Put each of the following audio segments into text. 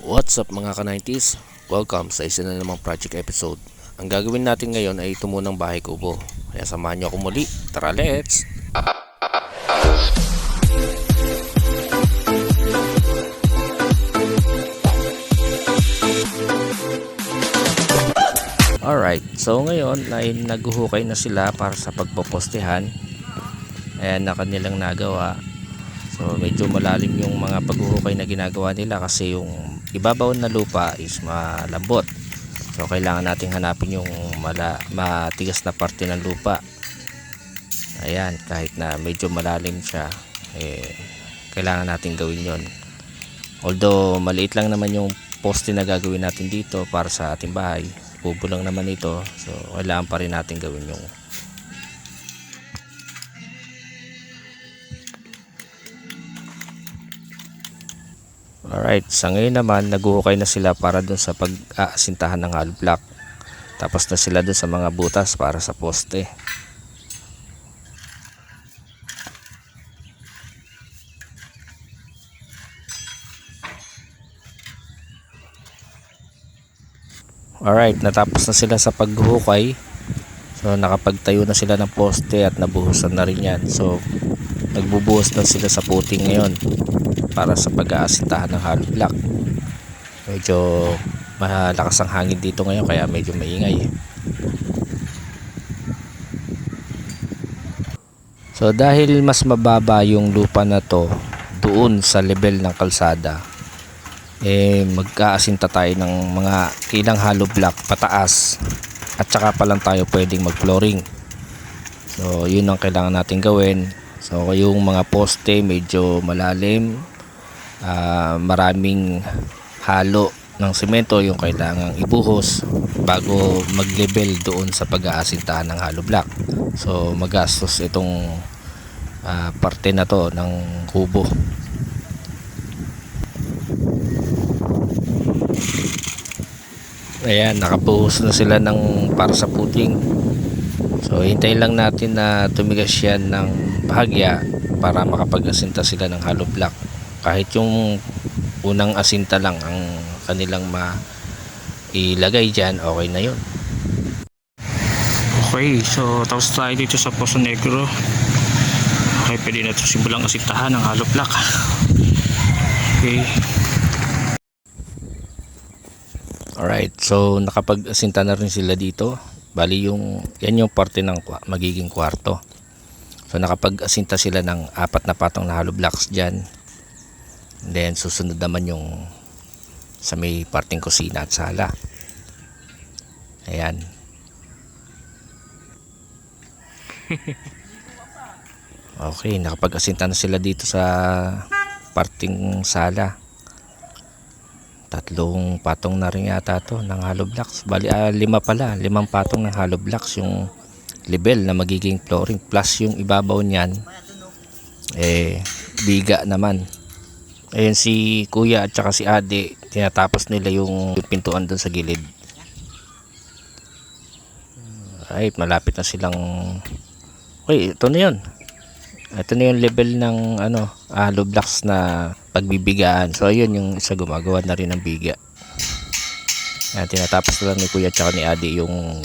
What's up mga ka-90s? Welcome sa isa na namang project episode. Ang gagawin natin ngayon ay tumunang bahay kubo. Kaya samahan niyo ako muli. Tara let's! Alright, so ngayon ay naghuhukay na sila para sa pagpopostehan. Ayan na kanilang nagawa. So medyo malalim yung mga paghuhukay na ginagawa nila kasi yung ibabaw na lupa is malambot. So kailangan nating hanapin yung mala, matigas na parte ng lupa. Ayan, kahit na medyo malalim siya, eh, kailangan nating gawin yon. Although maliit lang naman yung poste na gagawin natin dito para sa ating bahay, kubo lang naman ito. So kailangan pa rin natin gawin yung Alright, sa ngayon naman naguhukay na sila para dun sa pag-aasintahan ng hollow block. Tapos na sila dun sa mga butas para sa poste. Alright, natapos na sila sa paghuhukay. So nakapagtayo na sila ng poste at nabuhusan na rin yan. So nagbubuhos na sila sa puting ngayon para sa pag-aasintahan ng hollow block. Medyo malakas ang hangin dito ngayon kaya medyo maingay. So dahil mas mababa yung lupa na to doon sa level ng kalsada eh magkaasinta tayo ng mga ilang hollow block pataas at saka pa lang tayo pwedeng mag flooring so yun ang kailangan natin gawin so yung mga poste medyo malalim ah, maraming halo ng semento yung kailangang ibuhos bago mag-level doon sa pag-aasintahan ng hollow block so magastos itong ah, parte na to ng kubo Ayan, nakabuhos na sila ng para sa puting. So, hintayin lang natin na tumigas yan ng bahagya para makapag-asinta sila ng hollow block. Kahit yung unang asinta lang ang kanilang ma ilagay dyan, okay na yun. Okay, so tapos tayo dito sa Poso Negro. Okay, pwede na ito simulang asintahan ng hollow block. Okay. Alright, so nakapag-asinta na rin sila dito. Bali yung, yan yung parte ng magiging kwarto. So nakapag-asinta sila ng apat na patong na hollow blocks dyan. Then susunod naman yung sa may parting kusina at sala. Ayan. Okay, nakapag-asinta na sila dito sa parting sala. Tatlong patong na rin yata to ng hollow blocks. Bali ah, lima pala. Limang patong ng hollow blocks yung level na magiging flooring. Plus yung ibabaw niyan eh biga naman ayun si kuya at saka si ade tinatapos nila yung, pintuan doon sa gilid right malapit na silang okay ito na yun ito na yung level ng ano, hollow blocks na pagbibigaan. So ayun yung isa gumagawa na rin ng biga. Yan, tinatapos na lang ni Kuya tsaka ni Adi yung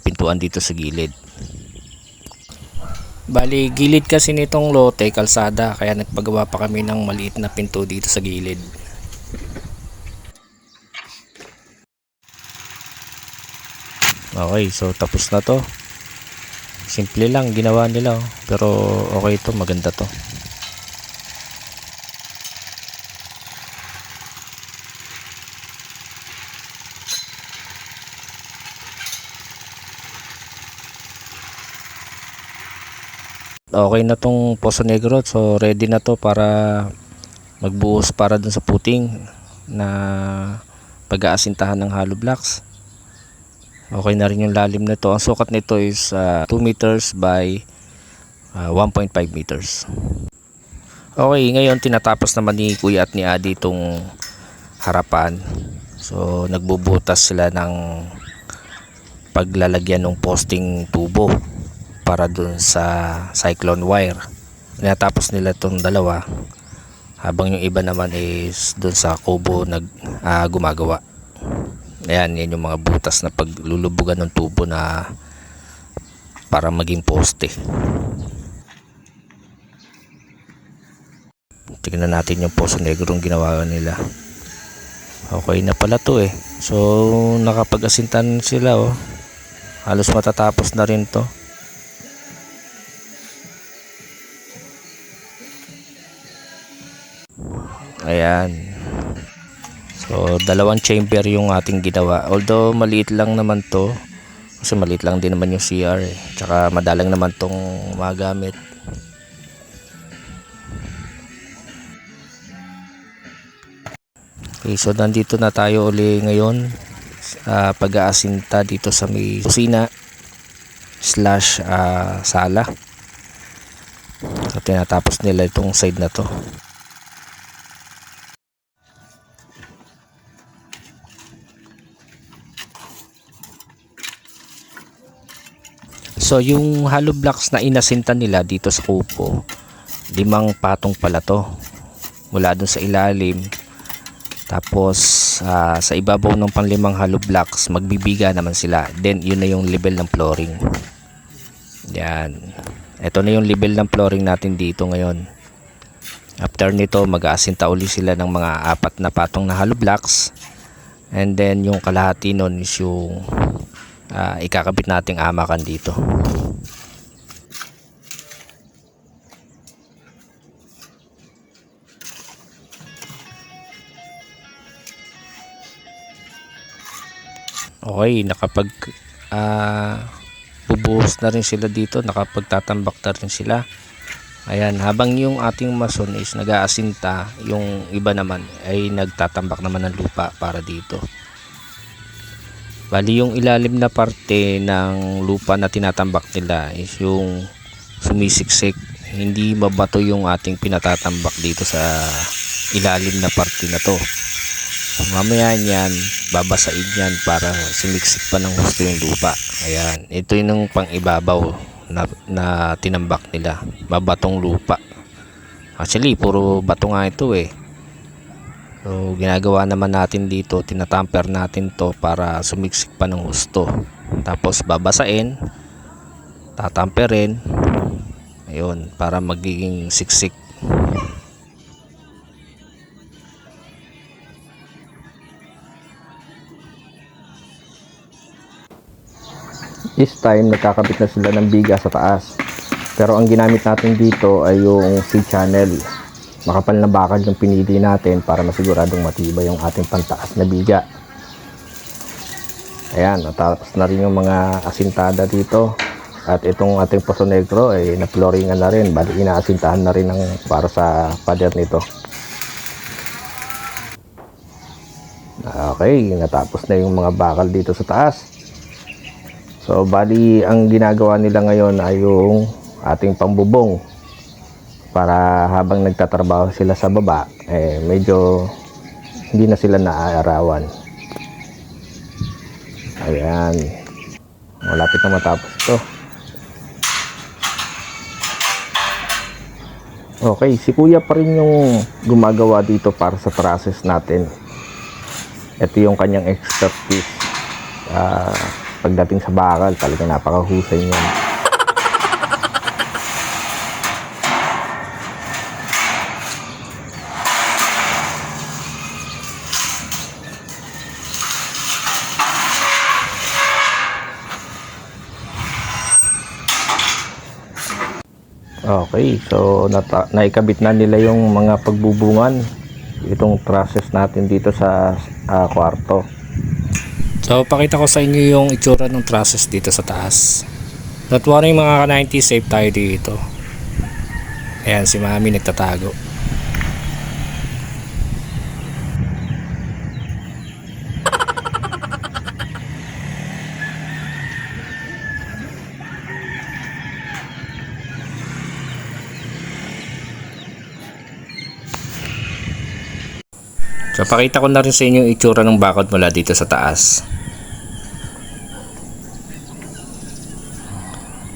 pintuan dito sa gilid. Bali, gilid kasi nitong lote, kalsada, kaya nagpagawa pa kami ng maliit na pinto dito sa gilid. Okay, so tapos na to. Simple lang ginawa nila oh. pero okay to maganda to. Okay na tong Poso Negro so ready na to para magbuhos para dun sa puting na pag-aasintahan ng hollow blocks. Okay na rin yung lalim nito. Ang sukat nito is uh, 2 meters by uh, 1.5 meters. Okay, ngayon tinatapos naman ni Kuya at ni Adi itong harapan. So, nagbubutas sila ng paglalagyan ng posting tubo para dun sa cyclone wire. Tinatapos nila itong dalawa habang yung iba naman is doon sa kubo nag ah, gumagawa. Ayan yan yung mga butas na paglulubugan ng tubo na para maging poste. Tignan natin yung poso negro yung ginawa nila. Okay na pala to eh. So nakapag-asintan sila oh. Halos matatapos na rin to ayan so dalawang chamber yung ating ginawa although maliit lang naman to kasi maliit lang din naman yung CR eh. tsaka madalang naman tong magamit Okay, so nandito na tayo uli ngayon sa pag-aasinta dito sa may kusina slash ah, sala. So tinatapos nila itong side na to. So yung hollow blocks na inasinta nila dito sa kupo, limang patong pala to. Mula dun sa ilalim tapos ah, sa ibabaw ng panlimang hollow blocks, magbibiga naman sila. Then yun na yung level ng flooring. Yan. Ito na yung level ng flooring natin dito ngayon. After nito, mag-aasinta uli sila ng mga apat na patong na hollow blocks. And then yung kalahati nun is yung ah, ikakabit nating amakan dito. Okay, nakapag ah bubuhos na rin sila dito, nakapagtatambak na rin sila. Ayan, habang yung ating mason is nag-aasinta, yung iba naman ay nagtatambak naman ng lupa para dito. Bali yung ilalim na parte ng lupa na tinatambak nila is yung sumisiksik. Hindi mabato yung ating pinatatambak dito sa ilalim na parte na to. Mamaya niyan, babasain yan para sumiksik pa ng gusto yung lupa. Ayan, ito yung pang ibabaw na, na tinambak nila. Babatong lupa. Actually, puro bato nga ito eh. So, ginagawa naman natin dito, tinatamper natin to para sumiksik pa ng gusto. Tapos babasain, tatamperin, ayun, para magiging siksik. This time, nagkakabit na sila ng biga sa taas. Pero ang ginamit natin dito ay yung C-channel. Makapal na bakal yung pinili natin para masiguradong matibay yung ating pantaas na biga. Ayan, natapos na rin yung mga asintada dito. At itong ating poso negro ay na-flooringan na rin. Bali, inaasintahan na rin ng, para sa pader nito. Okay, natapos na yung mga bakal dito sa taas. So, bali, ang ginagawa nila ngayon ay yung ating pambubong. Para habang nagtatrabaho sila sa baba, eh, medyo hindi na sila naaarawan. Ayan. Malapit na matapos ito. Okay, si kuya pa rin yung gumagawa dito para sa process natin. Ito yung kanyang expertise. Ah pagdating sa bakal, talaga napakahusay niyan. Okay, so nata- naikabit na nila yung mga pagbubungan itong process natin dito sa ah, kwarto. So, pakita ko sa inyo yung itsura ng trusses dito sa taas. Don't worry mga ka-90, safe tayo dito. Ayan, si Mami nagtatago. So, pakita ko na rin sa inyo yung itsura ng bakod mula dito sa taas.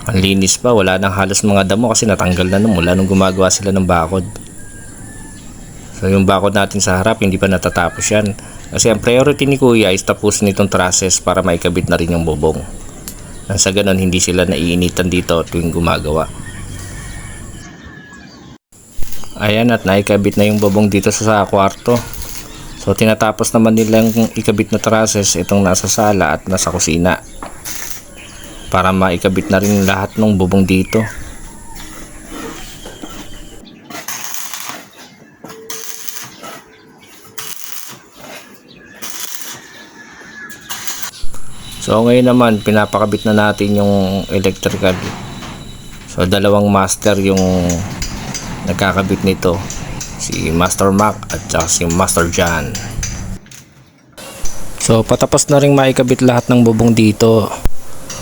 Ang linis pa, wala nang halos mga damo kasi natanggal na nung mula nung gumagawa sila ng bakod. So yung bakod natin sa harap hindi pa natatapos yan. Kasi ang priority ni Kuya is tapusin itong trusses para maikabit na rin yung bubong. Nang sa ganun hindi sila naiinitan dito tuwing gumagawa. Ayan at naikabit na yung bubong dito sa kwarto. So tinatapos naman nilang ikabit na trusses itong nasa sala at nasa kusina. Para maikabit na rin lahat ng bubong dito. So ngayon naman pinapakabit na natin yung electrical. So dalawang master yung nagkakabit nito. Si Master Mac at saka si Master John. So patapos na rin maikabit lahat ng bubong dito.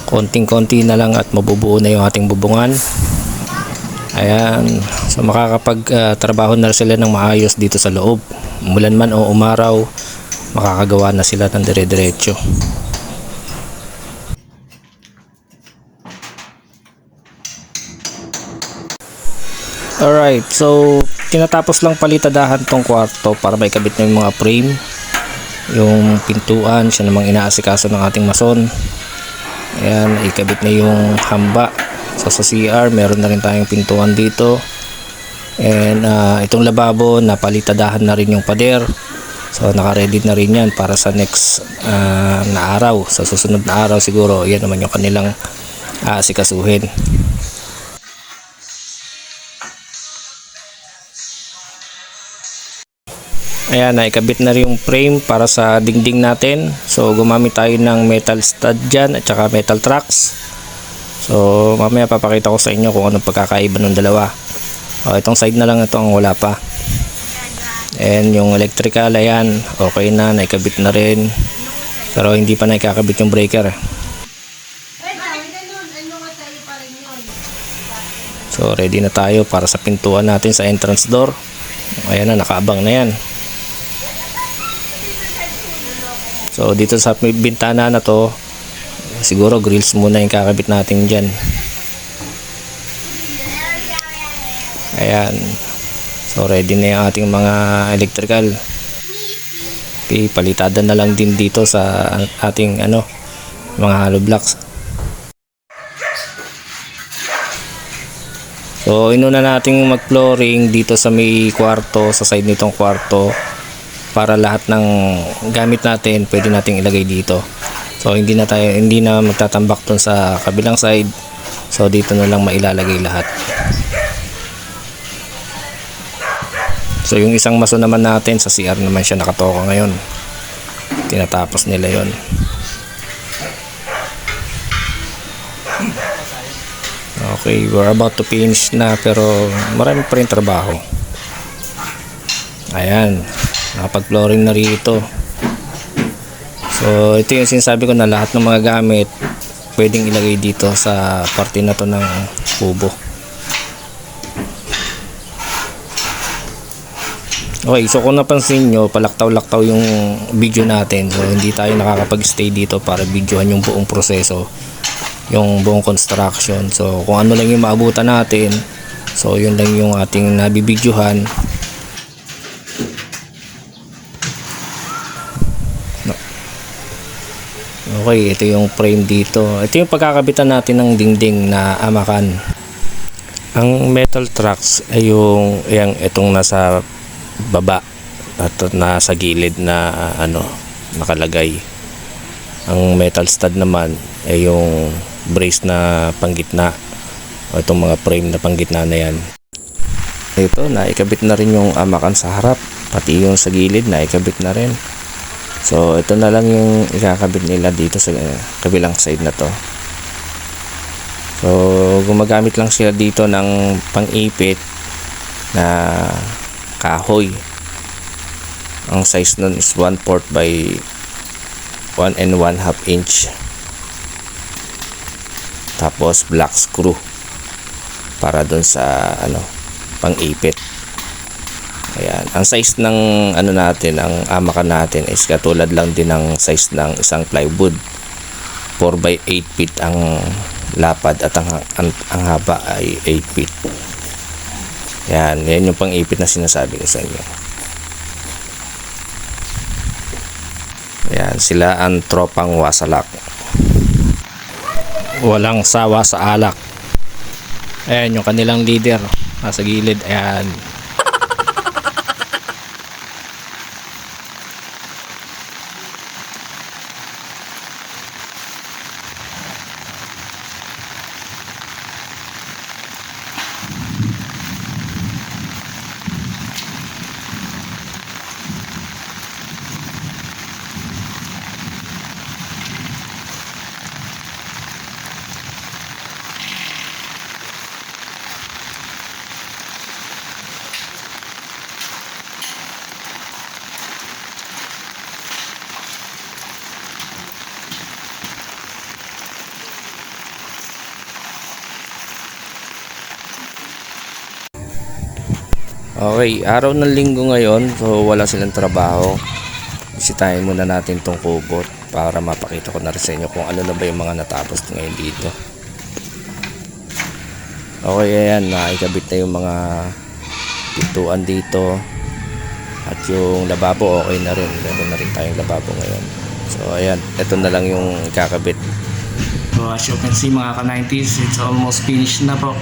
Konting-konti na lang at mabubuo na yung ating bubungan. Ayan. So makakapag ah, trabaho na sila ng maayos dito sa loob. Umulan man o umaraw, makakagawa na sila ng dire-diretso. Alright, so tinatapos lang palitadahan tong kwarto para maikabit na yung mga frame. Yung pintuan, siya namang inaasikaso ng ating mason. Ayan, ikabit na yung hamba. So sa CR, meron na rin tayong pintuan dito. And ah, itong lababo, napalitadahan na rin yung pader. So naka-ready na rin yan para sa next ah, na araw. Sa susunod na araw siguro, yan naman yung kanilang aasikasuhin. Ayan, naikabit na rin yung frame para sa dingding natin. So, gumamit tayo ng metal stud dyan at saka metal tracks. So, mamaya papakita ko sa inyo kung anong pagkakaiba ng dalawa. O, itong side na lang ito ang wala pa. And yung electrical, ayan, okay na, naikabit na rin. Pero hindi pa naikakabit yung breaker. So, ready na tayo para sa pintuan natin sa entrance door. Ayan na, nakaabang na yan. So dito sa bintana na to, siguro grills muna yung kakabit natin dyan. Ayan. So ready na yung ating mga electrical. Okay, palitada na lang din dito sa ating ano, mga hollow blocks. So inuna nating mag-flooring dito sa may kwarto, sa side nitong kwarto para lahat ng gamit natin pwede nating ilagay dito. So hindi na tayo hindi na magtatambak dun sa kabilang side. So dito na lang mailalagay lahat. So yung isang maso naman natin sa CR naman siya nakatoka ngayon. Tinatapos nila yon. Okay, we're about to finish na pero marami pa rin trabaho. Ayan, nakapag-flooring na rito. So, ito yung sinasabi ko na lahat ng mga gamit pwedeng ilagay dito sa parte na to ng kubo. Okay, so kung napansin nyo, palaktaw-laktaw yung video natin. So, hindi tayo nakakapag-stay dito para videohan yung buong proseso, yung buong construction. So, kung ano lang yung maabutan natin, so yun lang yung ating nabibidyohan. Okay, ito yung frame dito. Ito yung pagkakabitan natin ng dingding na amakan. Ang metal tracks ay yung yung itong nasa baba at nasa gilid na ano nakalagay. Ang metal stud naman ay yung brace na panggitna o itong mga frame na panggitna na yan. Ito, naikabit na rin yung amakan sa harap pati yung sa gilid naikabit na rin. So, ito na lang yung ikakabit nila dito sa eh, kabilang side na to. So, gumagamit lang sila dito ng pang-ipit na kahoy. Ang size nun is 1 4 by 1 and 1 half inch. Tapos black screw para dun sa ano pang-ipit. Ayan. Ang size ng ano natin, ang amakan natin is katulad lang din ng size ng isang plywood. 4 by 8 feet ang lapad at ang, ang, ang haba ay 8 feet. Yan, yan yung pang-ipit na sinasabi ko sa inyo. Yan, sila ang tropang wasalak. Walang sawa sa alak. Ayan, yung kanilang leader. Nasa gilid, ayan. Ayan Okay, araw ng linggo ngayon, so wala silang trabaho. Bisitahin muna natin tong kubot para mapakita ko na rin sa inyo kung ano na ba yung mga natapos ngayon dito. Okay, ayan, naikabit na yung mga pintuan dito. At yung lababo, okay na rin. Meron na rin tayong lababo ngayon. So, ayan, ito na lang yung kakabit. So as you can see mga ka-90s, it's almost finished na po.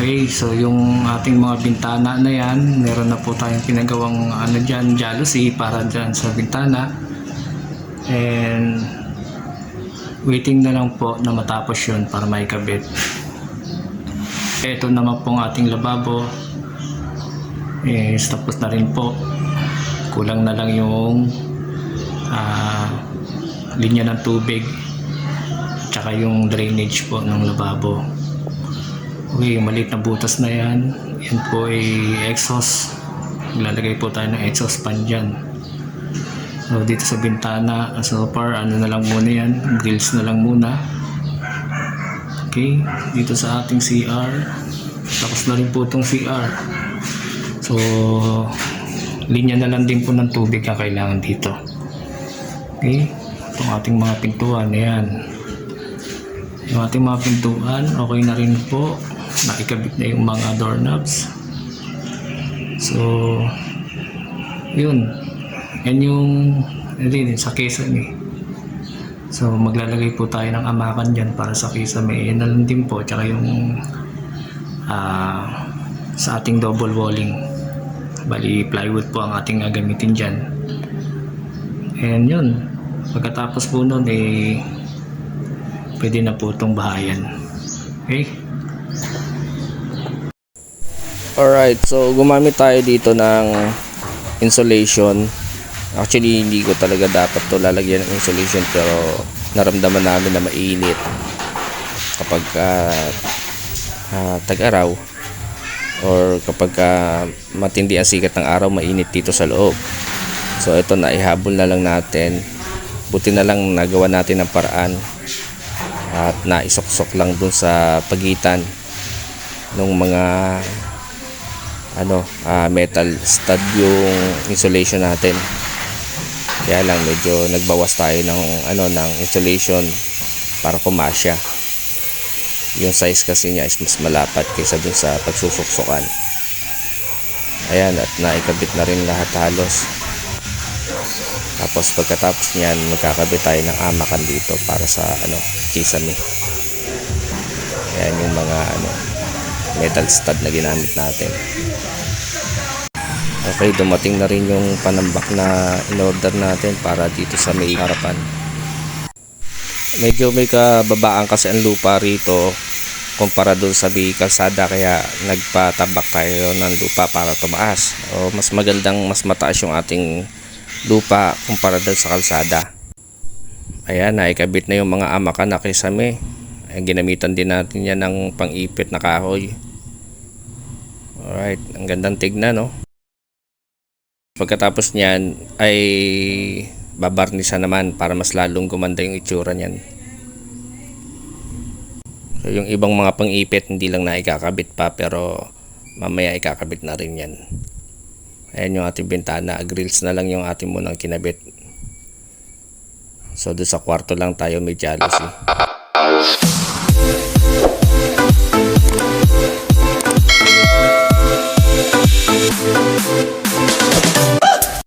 Okay, so yung ating mga bintana na yan, meron na po tayong pinagawang ano dyan, jealousy para dyan sa bintana. And waiting na lang po na matapos yun para maikabit. Ito naman pong ating lababo. Eh, tapos na rin po. Kulang na lang yung ah, linya ng tubig tsaka yung drainage po ng lababo. Okay, yung maliit na butas na yan, yan po ay exhaust. Ilalagay po tayo ng exhaust fan dyan. So, dito sa bintana, so far, ano na lang muna yan, grills na lang muna. Okay, dito sa ating CR, tapos na rin po itong CR. So, linya na lang din po ng tubig ang kailangan dito. Okay, itong ating mga pintuan, ayan. Yung ating mga pintuan, okay na rin po. Nakikabit na yung mga doorknobs. So, yun. Yan yung, hindi, sa kesame. So, maglalagay po tayo ng amakan dyan para sa kesame. Yan na din po. Tsaka yung ah, sa ating double walling. Bali, plywood po ang ating gagamitin dyan. And yun. Pagkatapos po nun, eh, pwede na po itong bahayan. Okay? Alright, so gumamit tayo dito ng insulation. Actually, hindi ko talaga dapat to lalagyan ng insulation pero naramdaman namin na mainit kapag ah, ah, tag-araw or kapag ah, matindi ang sikat ng araw, mainit dito sa loob. So ito na ihabol na lang natin. Buti na lang nagawa natin ng paraan at naisok-sok lang dun sa pagitan ng mga ano ah, metal stud yung insulation natin. Kaya lang medyo nagbawas tayo ng ano ng insulation para kumasya. Yung size kasi niya is mas malapat kaysa dun sa pagsusuksukan ayan at naikabit na rin lahat halos. Tapos pagkatapos niyan magkakabit tayo ng amakan dito para sa ano kisame ayan yung mga ano metal stud na ginamit natin. Okay dumating na rin yung panambak na in-order natin para dito sa may harapan. Medyo may kababaan kasi ang lupa rito kumpara doon sa may kalsada kaya nagpatabak tayo ng lupa para tumaas. O mas magandang mas mataas yung ating lupa kumpara doon sa kalsada. Ayan naikabit na yung mga amakan na kisame ginamitan din natin yan ng pang-ipit na kahoy alright ang gandang tignan no? Pagkatapos niyan ay babarnisan naman para mas lalong gumanda yung itsura niyan. So yung ibang mga pang-ipit hindi lang na ikakabit pa pero mamaya ikakabit na rin yan. Ayan yung ating bintana. Grills na lang yung ating munang kinabit. So doon sa kwarto lang tayo may jealousy Oh!